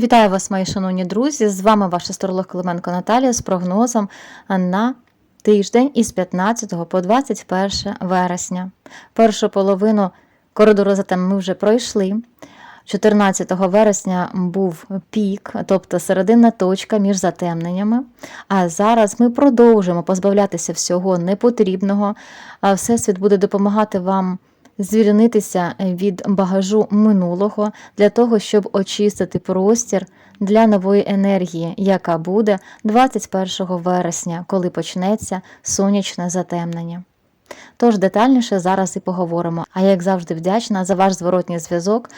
Вітаю вас, мої шановні друзі! З вами ваш астролог Клименко Наталія з прогнозом на тиждень із 15 по 21 вересня. Першу половину коридору затем ми вже пройшли. 14 вересня був пік, тобто серединна точка між затемненнями. А зараз ми продовжуємо позбавлятися всього непотрібного. Всесвіт буде допомагати вам звільнитися від багажу минулого для того, щоб очистити простір для нової енергії, яка буде 21 вересня, коли почнеться сонячне затемнення. Тож детальніше зараз і поговоримо. А як завжди, вдячна за ваш зворотній зв'язок,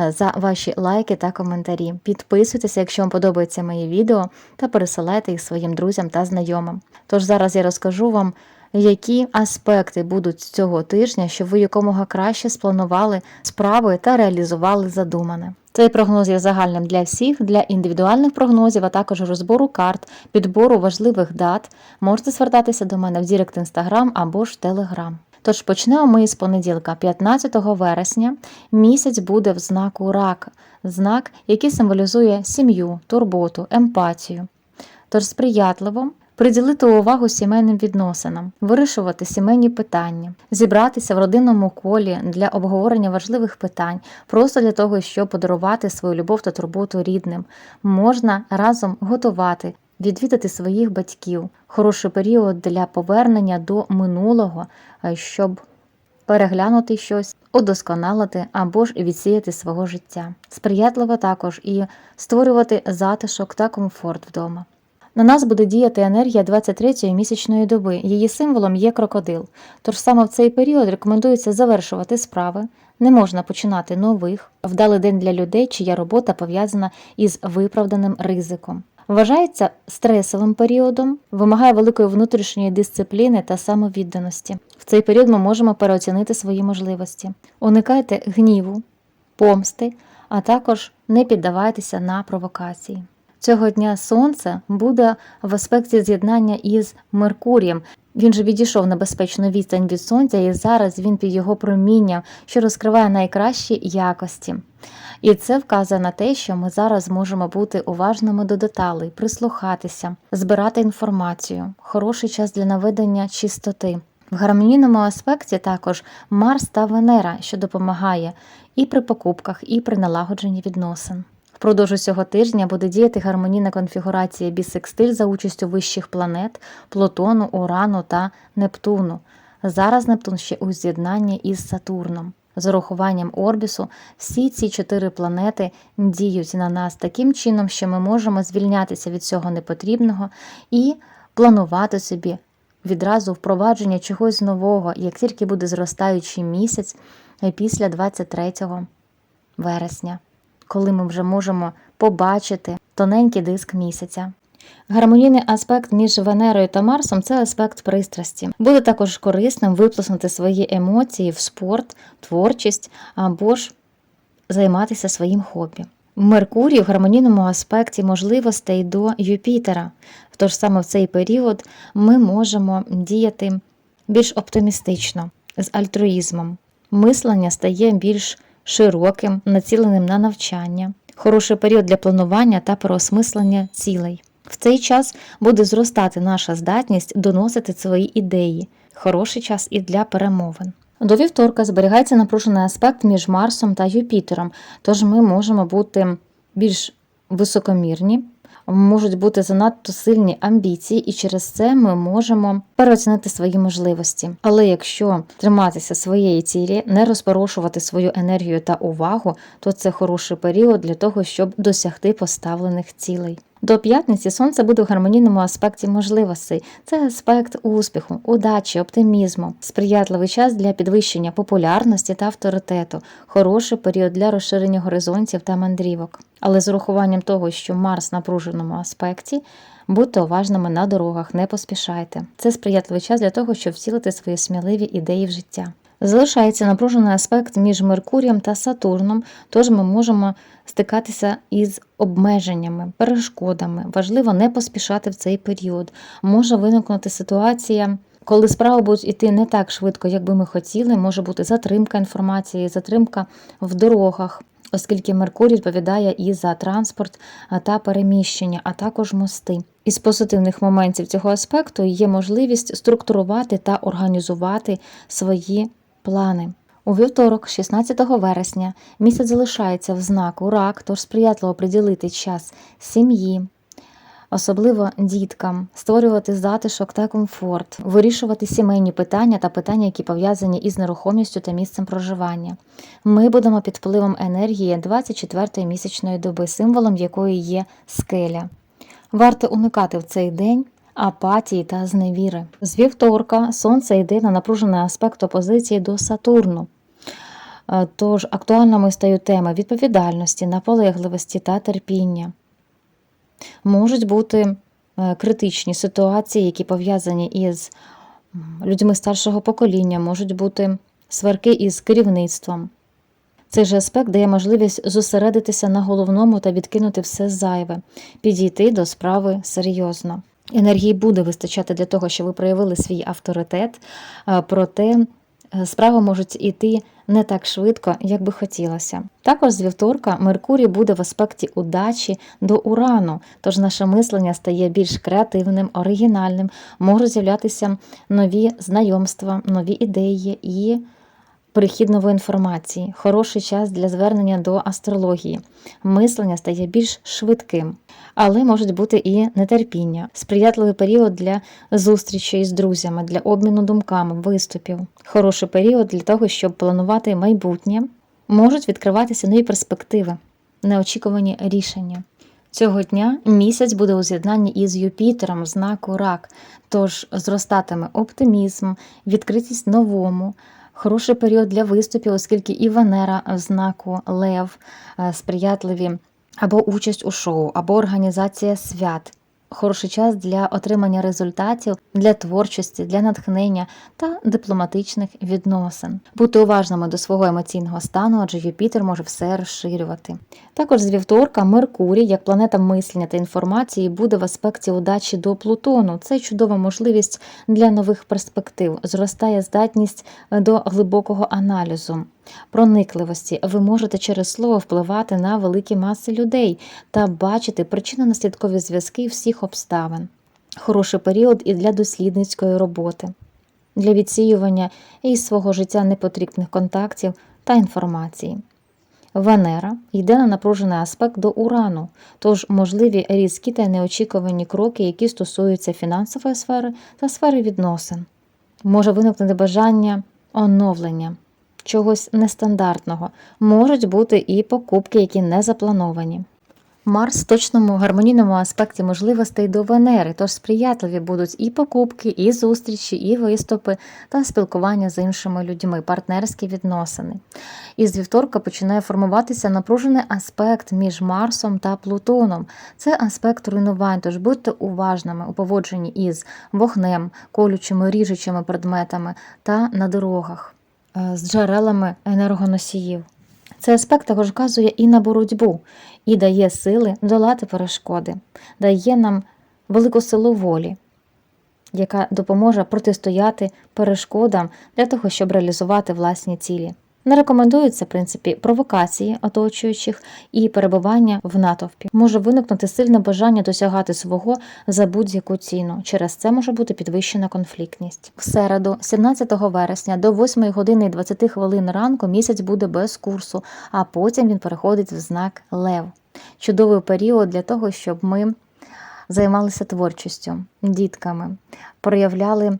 е, за ваші лайки та коментарі. Підписуйтеся, якщо вам подобається мої відео, та пересилайте їх своїм друзям та знайомим. Тож зараз я розкажу вам, які аспекти будуть цього тижня, щоб ви якомога краще спланували справи та реалізували задумане. Цей прогноз є загальним для всіх, для індивідуальних прогнозів, а також розбору карт, підбору важливих дат. Можете звертатися до мене в Дірект Інстаграм або ж Телеграм. Тож почнемо ми з понеділка, 15 вересня. Місяць буде в знаку рак, знак, який символізує сім'ю, турботу, емпатію. Тож сприятливо приділити увагу сімейним відносинам, вирішувати сімейні питання, зібратися в родинному колі для обговорення важливих питань, просто для того, щоб подарувати свою любов та турботу рідним. Можна разом готувати. Відвідати своїх батьків хороший період для повернення до минулого, е, щоб переглянути щось, удосконалити або ж відсіяти свого життя. Сприятливо також і створювати затишок та комфорт вдома. На нас буде діяти енергія 23-ї місячної доби. Її символом є крокодил. Тож саме в цей період рекомендується завершувати справи, не можна починати нових, вдалий день для людей, чия робота пов'язана із виправданим ризиком. Вважається стресовим періодом, вимагає великої внутрішньої дисципліни та самовідданості. В цей період ми можемо переоцінити свої можливості. Уникайте гніву, помсти, а також не піддавайтеся на провокації. Цього дня сонце буде в аспекті з'єднання із Меркурієм. Він же відійшов на безпечну відстань від сонця, і зараз він під його промінням, що розкриває найкращі якості. І це вказує на те, що ми зараз можемо бути уважними до деталей, прислухатися, збирати інформацію, хороший час для наведення чистоти. В гармонійному аспекті також Марс та Венера, що допомагає і при покупках, і при налагодженні відносин. Впродовж цього тижня буде діяти гармонійна конфігурація бісекстиль за участю вищих планет Плутону, Урану та Нептуну. Зараз Нептун ще у з'єднанні із Сатурном. З урахуванням Орбісу всі ці чотири планети діють на нас таким чином, що ми можемо звільнятися від цього непотрібного і планувати собі відразу впровадження чогось нового, як тільки буде зростаючий місяць після 23 вересня коли ми вже можемо побачити тоненький диск місяця. Гармонійний аспект між Венерою та Марсом це аспект пристрасті. Буде також корисним виплеснути свої емоції в спорт, творчість або ж займатися своїм хобі. Меркурій в гармонійному аспекті можливостей до Юпітера. Тож саме в цей період ми можемо діяти більш оптимістично, з альтруїзмом. Мислення стає більш широким, націленим на навчання, хороший період для планування та переосмислення цілей. В цей час буде зростати наша здатність доносити свої ідеї, хороший час і для перемовин. До вівторка зберігається напружений аспект між Марсом та Юпітером, тож ми можемо бути більш високомірні, можуть бути занадто сильні амбіції, і через це ми можемо переоцінити свої можливості. Але якщо триматися своєї цілі, не розпорошувати свою енергію та увагу, то це хороший період для того, щоб досягти поставлених цілей. До п'ятниці сонце буде в гармонійному аспекті можливостей. Це аспект успіху, удачі, оптимізму, сприятливий час для підвищення популярності та авторитету, хороший період для розширення горизонтів та мандрівок. Але з урахуванням того, що Марс в напруженому аспекті, будьте уважними на дорогах, не поспішайте. Це сприятливий час для того, щоб втілити свої сміливі ідеї в життя. Залишається напружений аспект між Меркурієм та Сатурном, тож ми можемо стикатися із обмеженнями, перешкодами. Важливо не поспішати в цей період. Може виникнути ситуація Коли справи будуть йти не так швидко, як би ми хотіли, може бути затримка інформації, затримка в дорогах, оскільки Меркурій відповідає і за транспорт та переміщення, а також мости. Із позитивних моментів цього аспекту є можливість структурувати та організувати свої плани. У вівторок, 16 вересня, місяць залишається в знаку рак, тож сприятливо приділити час сім'ї, особливо діткам, створювати затишок та комфорт, вирішувати сімейні питання та питання, які пов'язані із нерухомістю та місцем проживання. Ми будемо під впливом енергії 24-ї місячної доби, символом якої є скеля. Варто уникати в цей день апатії та зневіри. З вівторка сонце йде на напружений аспект опозиції до Сатурну. Е, Тож актуальними стають теми відповідальності, наполегливості та терпіння. Можуть бути е, критичні ситуації, які пов'язані із людьми старшого покоління, можуть бути сварки із керівництвом. Цей же аспект дає можливість зосередитися на головному та відкинути все зайве, підійти до справи серйозно. Енергії буде вистачати для того, щоб ви проявили свій авторитет, е, проте е, справи можуть іти не так швидко, як би хотілося. Також з вівторка Меркурій буде в аспекті удачі до урану, тож наше мислення стає більш креативним, оригінальним, можуть з'являтися нові знайомства, нові ідеї і перехід нової інформації, хороший час для звернення до астрології. Мислення стає більш швидким, але можуть бути і нетерпіння, сприятливий період для зустрічей з друзями, для обміну думками, виступів. Хороший період для того, щоб планувати майбутнє. Можуть відкриватися нові перспективи, неочікувані рішення. Цього дня місяць буде у з'єднанні із Юпітером знаку рак, тож зростатиме оптимізм, відкритість новому, хороший період для виступів, оскільки і Венера в знаку Лев е, сприятливі або участь у шоу, або організація свят. Хороший час для отримання результатів, для творчості, для натхнення та дипломатичних відносин. Бути уважними до свого емоційного стану, адже Юпітер може все розширювати. Також з вівторка Меркурій, як планета мислення та інформації, буде в аспекті удачі до Плутону. Це чудова можливість для нових перспектив. Зростає здатність до глибокого аналізу. Проникливості ви можете через слово впливати на великі маси людей та бачити причинно-наслідкові зв'язки всіх обставин. Хороший період і для дослідницької роботи, для відсіювання із свого життя непотрібних контактів та інформації. Венера йде на напружений аспект до урану, тож можливі різкі та неочікувані кроки, які стосуються фінансової сфери та сфери відносин. Може виникнути бажання оновлення чогось нестандартного, можуть бути і покупки, які не заплановані. Марс в точному гармонійному аспекті можливостей до Венери, тож сприятливі будуть і покупки, і зустрічі, і виступи та спілкування з іншими людьми, партнерські відносини. І з вівторка починає формуватися напружений аспект між Марсом та Плутоном. Це аспект руйнувань, тож будьте уважними у поводженні із вогнем, колючими, ріжучими предметами та на дорогах з джерелами енергоносіїв. Цей аспект також вказує і на боротьбу, і дає сили долати перешкоди, дає нам велику силу волі, яка допоможе протистояти перешкодам для того, щоб реалізувати власні цілі. Не рекомендуються, в принципі, провокації оточуючих і перебування в натовпі. Може виникнути сильне бажання досягати свого за будь-яку ціну. Через це може бути підвищена конфліктність. В середу, 17 вересня, до 8 години і 20 хвилин ранку місяць буде без курсу, а потім він переходить в знак Лев. Чудовий період для того, щоб ми займалися творчістю, дітками, проявляли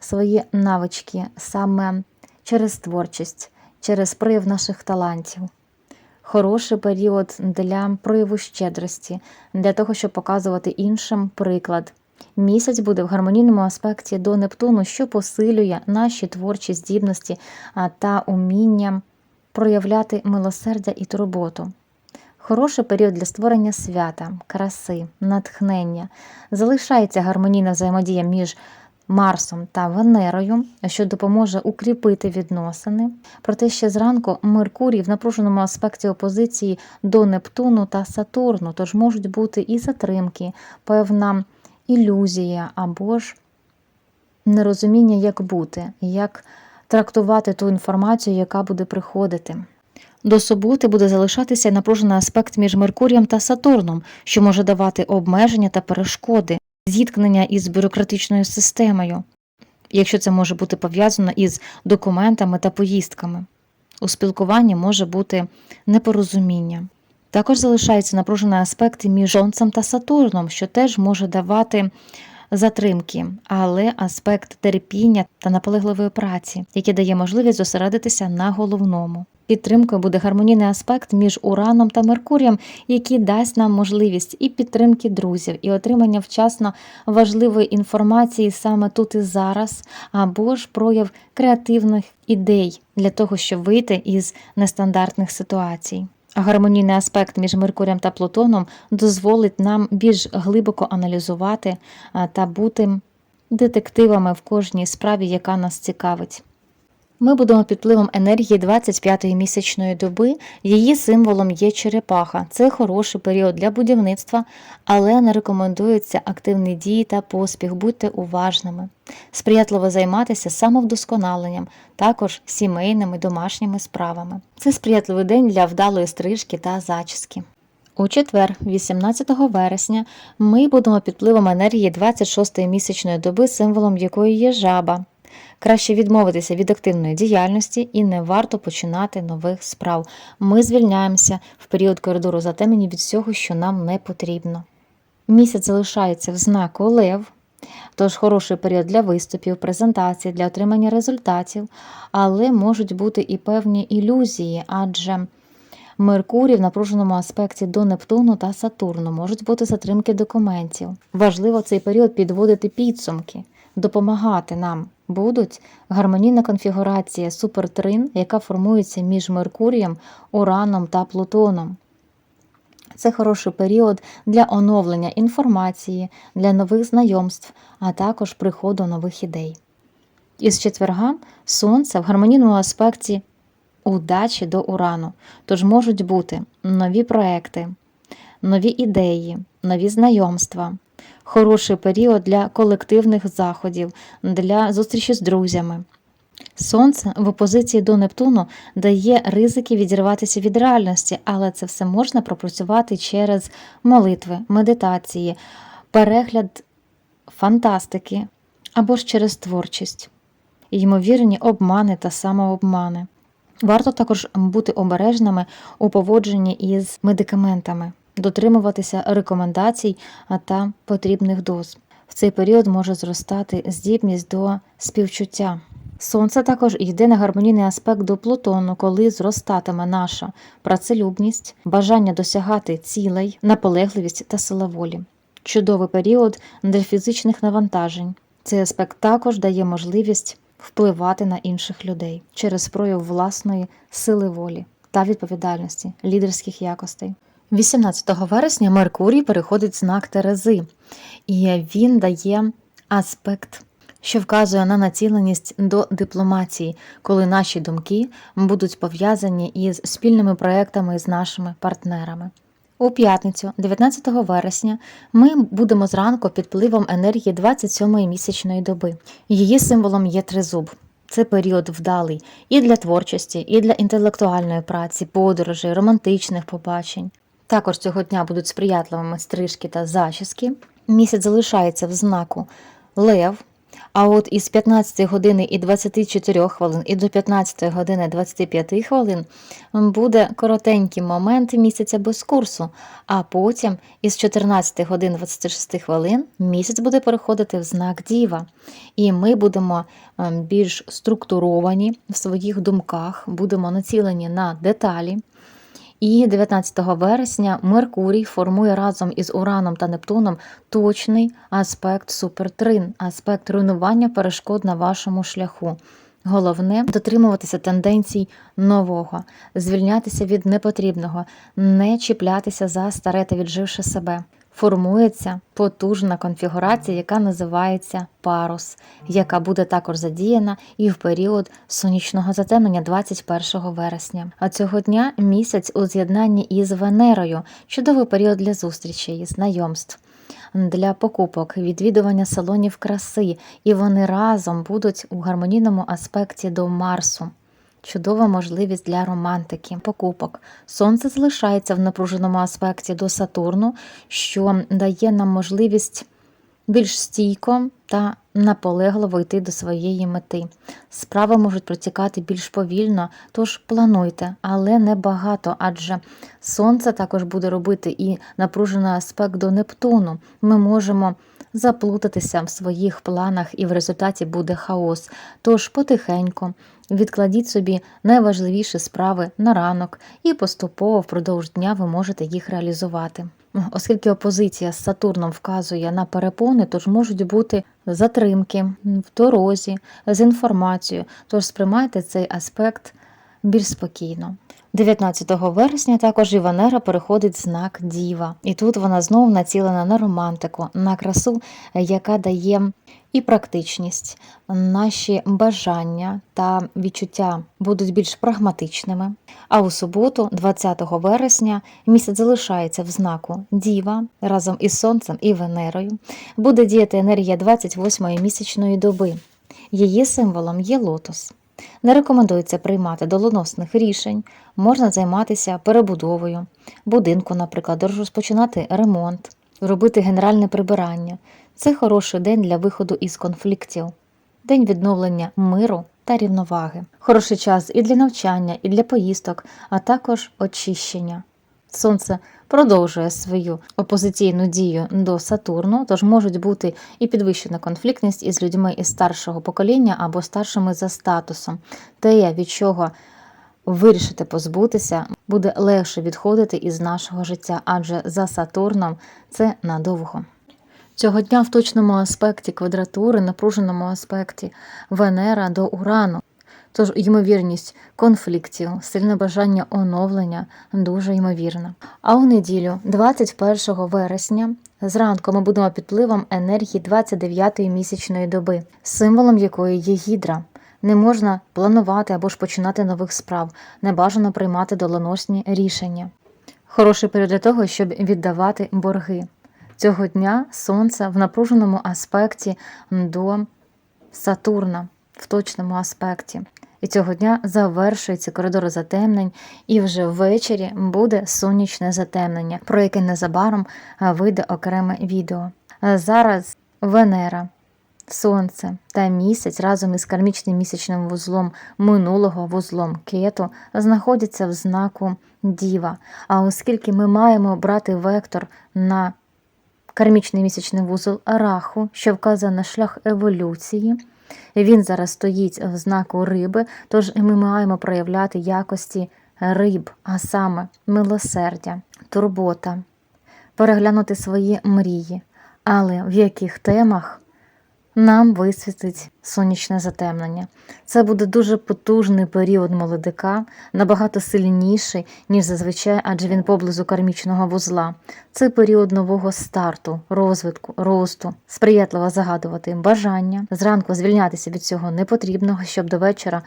свої навички саме через творчість через прояв наших талантів. Хороший період для прояву щедрості, для того, щоб показувати іншим приклад. Місяць буде в гармонійному аспекті до Нептуну, що посилює наші творчі здібності та уміння проявляти милосердя і турботу. Хороший період для створення свята, краси, натхнення. Залишається гармонійна взаємодія між Марсом та Венерою, що допоможе укріпити відносини. Проте ще зранку Меркурій в напруженому аспекті опозиції до Нептуну та Сатурну, тож можуть бути і затримки, певна ілюзія або ж нерозуміння, як бути, як трактувати ту інформацію, яка буде приходити. До суботи буде залишатися напружений аспект між Меркурієм та Сатурном, що може давати обмеження та перешкоди, зіткнення із бюрократичною системою, якщо це може бути пов'язано із документами та поїздками. У спілкуванні може бути непорозуміння. Також залишається напружений аспект між Сонцем та Сатурном, що теж може давати затримки, але аспект терпіння та наполегливої праці, який дає можливість зосередитися на головному. Підтримкою буде гармонійний аспект між Ураном та Меркурієм, який дасть нам можливість і підтримки друзів, і отримання вчасно важливої інформації саме тут і зараз, або ж прояв креативних ідей для того, щоб вийти із нестандартних ситуацій. Гармонійний аспект між Меркурієм та Плутоном дозволить нам більш глибоко аналізувати та бути детективами в кожній справі, яка нас цікавить. Ми будемо під впливом енергії 25-ї місячної доби. Її символом є черепаха. Це хороший період для будівництва, але не рекомендуються активні дії та поспіх. Будьте уважними. Сприятливо займатися самовдосконаленням, також сімейними домашніми справами. Це сприятливий день для вдалої стрижки та зачіски. У четвер, 18 вересня, ми будемо під впливом енергії 26-ї місячної доби, символом якої є жаба. Краще відмовитися від активної діяльності і не варто починати нових справ. Ми звільняємося в період коридору затемнені від всього, що нам не потрібно. Місяць залишається в знаку Лев, тож хороший період для виступів, презентацій, для отримання результатів, але можуть бути і певні ілюзії, адже Меркурій в напруженому аспекті до Нептуну та Сатурну можуть бути затримки документів. Важливо цей період підводити підсумки, допомагати нам будуть гармонійна конфігурація супертрин, яка формується між Меркурієм, Ураном та Плутоном. Це хороший період для оновлення інформації, для нових знайомств, а також приходу нових ідей. Із четверга Сонце в гармонійному аспекті удачі до урану, тож можуть бути нові проекти, нові ідеї, нові знайомства, хороший період для колективних заходів, для зустрічі з друзями. Сонце в опозиції до Нептуну дає ризики відірватися від реальності, але це все можна пропрацювати через молитви, медитації, перегляд фантастики або ж через творчість, ймовірні обмани та самообмани. Варто також бути обережними у поводженні із медикаментами, дотримуватися рекомендацій та потрібних доз. В цей період може зростати здібність до співчуття. Сонце також йде на гармонійний аспект до Плутону, коли зростатиме наша працелюбність, бажання досягати цілей, наполегливість та сила волі. Чудовий період для фізичних навантажень. Цей аспект також дає можливість впливати на інших людей через прояв власної сили волі та відповідальності, лідерських якостей. 18 вересня Меркурій переходить знак Терези, і він дає аспект, що вказує на націленість до дипломатії, коли наші думки будуть пов'язані із спільними проектами з нашими партнерами. У п'ятницю, 19 вересня, ми будемо зранку під впливом енергії 27-ї місячної доби. Її символом є тризуб. Це період вдалий і для творчості, і для інтелектуальної праці, подорожей, романтичних побачень. Також цього дня будуть сприятливими стрижки та зачіски. Місяць залишається в знаку Лев. А от із 15 години і 24 хвилин і до 15 години 25 хвилин буде коротенький момент місяця без курсу, а потім із 14 годин 26 хвилин місяць буде переходити в знак Діва. І ми будемо ем, більш структуровані в своїх думках, будемо націлені на деталі. І 19 вересня Меркурій формує разом із Ураном та Нептуном точний аспект супертрин, аспект руйнування перешкод на вашому шляху. Головне дотримуватися тенденцій нового, звільнятися від непотрібного, не чіплятися за старе та відживши себе. Формується потужна конфігурація, яка називається парус, яка буде також задіяна і в період сонячного затемнення 21 вересня. А цього дня місяць у з'єднанні із Венерою, чудовий період для зустрічей, знайомств. Для покупок, відвідування салонів краси, і вони разом будуть у гармонійному аспекті до Марсу. Чудова можливість для романтики, покупок. Сонце залишається в напруженому аспекті до Сатурну, що дає нам можливість більш стійко та наполегливо йти до своєї мети. Справи можуть протікати більш повільно, тож плануйте, але не багато, адже сонце також буде робити і напружений аспект до Нептуну. Ми можемо заплутатися в своїх планах, і в результаті буде хаос. Тож потихеньку відкладіть собі найважливіші справи на ранок, і поступово впродовж дня ви можете їх реалізувати. Оскільки опозиція з Сатурном вказує на перепони, тож можуть бути затримки в дорозі з інформацією, тож сприймайте цей аспект більш спокійно. 19 вересня також і Венера переходить знак Діва, і тут вона знову націлена на романтику, на красу, яка дає і практичність. Наші бажання та відчуття будуть більш прагматичними. А у суботу, 20 вересня, місяць залишається в знаку Діва разом із Сонцем і Венерою. Буде діяти енергія 28-ї місячної доби. Її символом є лотос. Не рекомендується приймати доленосних рішень, можна займатися перебудовою, будинку, наприклад, розпочинати ремонт, робити генеральне прибирання. Це хороший день для виходу із конфліктів, день відновлення миру та рівноваги. Хороший час і для навчання, і для поїздок, а також очищення. Сонце продовжує свою опозиційну дію до Сатурну, тож можуть бути і підвищена конфліктність із людьми із старшого покоління або старшими за статусом. Те, від чого вирішити позбутися, буде легше відходити із нашого життя, адже за Сатурном це надовго. Цього дня в точному аспекті квадратури, напруженому аспекті Венера до Урану. Тож ймовірність конфліктів, сильне бажання оновлення дуже ймовірна. А у неділю, 21 вересня, зранку ми будемо під впливом енергії 29-ї місячної доби, символом якої є гідра. Не можна планувати або ж починати нових справ, не бажано приймати доленосні рішення. Хороший період для того, щоб віддавати борги. Цього дня сонце в напруженому аспекті до Сатурна в точному аспекті. І цього дня завершується коридор затемнень, і вже ввечері буде сонячне затемнення, про яке незабаром вийде окреме відео. Зараз Венера, Сонце та місяць разом із кармічним місячним вузлом минулого вузлом кету знаходяться в знаку Діва. А оскільки ми маємо брати вектор на кармічний місячний вузол Раху, що вказує на шлях еволюції. Він зараз стоїть в знаку риби, тож ми маємо проявляти якості риб, а саме милосердя, турбота, переглянути свої мрії, але в яких темах нам висвітить сонячне затемнення. Це буде дуже потужний період молодика, набагато сильніший, ніж зазвичай, адже він поблизу кармічного вузла. Це період нового старту, розвитку, росту, сприятливо загадувати бажання. Зранку звільнятися від цього непотрібного, щоб до вечора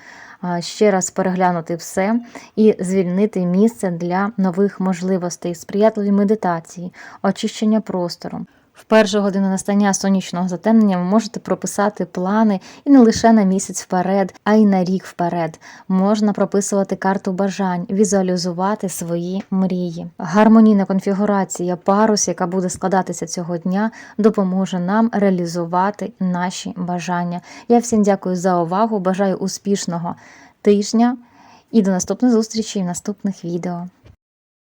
ще раз переглянути все і звільнити місце для нових можливостей, сприятливі медитації, очищення простору. В першу годину настання сонячного затемнення ви можете прописати плани і не лише на місяць вперед, а й на рік вперед. Можна прописувати карту бажань, візуалізувати свої мрії. Гармонійна конфігурація парус, яка буде складатися цього дня, допоможе нам реалізувати наші бажання. Я всім дякую за увагу. Бажаю успішного тижня і до наступних зустрічей в наступних відео.